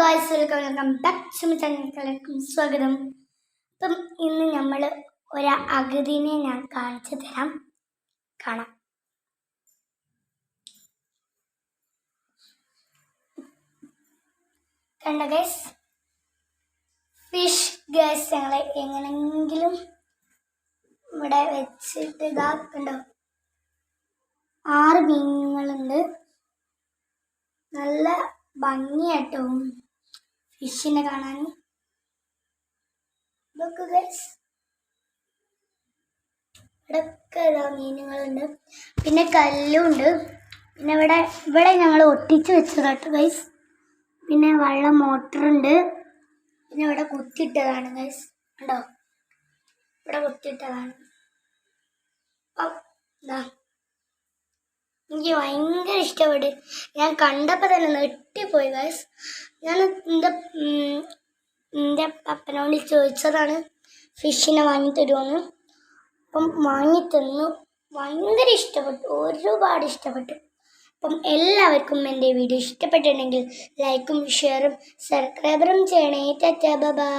Guys welcome welcome back to ചാനലിലേക്കും സ്വാഗതം. അപ്പം ഇന്ന് നമ്മൾ ഒരു അഗതിനെ ഞാൻ കാണിച്ചു തരാം. കാണാം. കണ്ട ഗൈസ് ഫിഷ് ഗൈസ് ഞങ്ങൾ എങ്ങനെങ്കിലും ഇവിടെ വെച്ചിട്ട് ഇതാ കണ്ടോ? ആറ് മീനുകളുണ്ട്. നല്ല ഭംഗിയാട്ടോ. ഫിഷിനെ കാണാൻ മീനുകളുണ്ട്. പിന്നെ കല്ലുണ്ട്. പിന്നെ ഇവിടെ ഇവിടെ ഞങ്ങൾ ഒട്ടിച്ച് വെച്ചതാട്ടോ ഗൈസ് പിന്നെ വെള്ളം മോട്ടറുണ്ട്. പിന്നെ ഇവിടെ കുത്തിയിട്ടതാണ് ഗൈസ് ഉണ്ടോ ഇവിടെ കുത്തിയിട്ടതാണ്. എനിക്ക് ഭയങ്കര ഇഷ്ടപ്പെട്ടു. ഞാൻ കണ്ടപ്പോൾ തന്നെ നെട്ടിപ്പോയി ഗൈസ് ഞാൻ ഉം, എന്റെ പപ്പനോട് ചോദിച്ചതാണ് ഫിഷിനെ വാങ്ങി തരുമെന്ന് അപ്പം വാങ്ങി തന്നു. ഭയങ്കര ഇഷ്ടപ്പെട്ടു ഒരുപാട് ഇഷ്ടപ്പെട്ടു. അപ്പം എല്ലാവർക്കും എന്റെ വീഡിയോ ഇഷ്ടപ്പെട്ടിട്ടുണ്ടെങ്കിൽ ലൈക്കും ഷെയറും സബ്സ്ക്രൈബറും ചെയ്യണേ. ബൈ.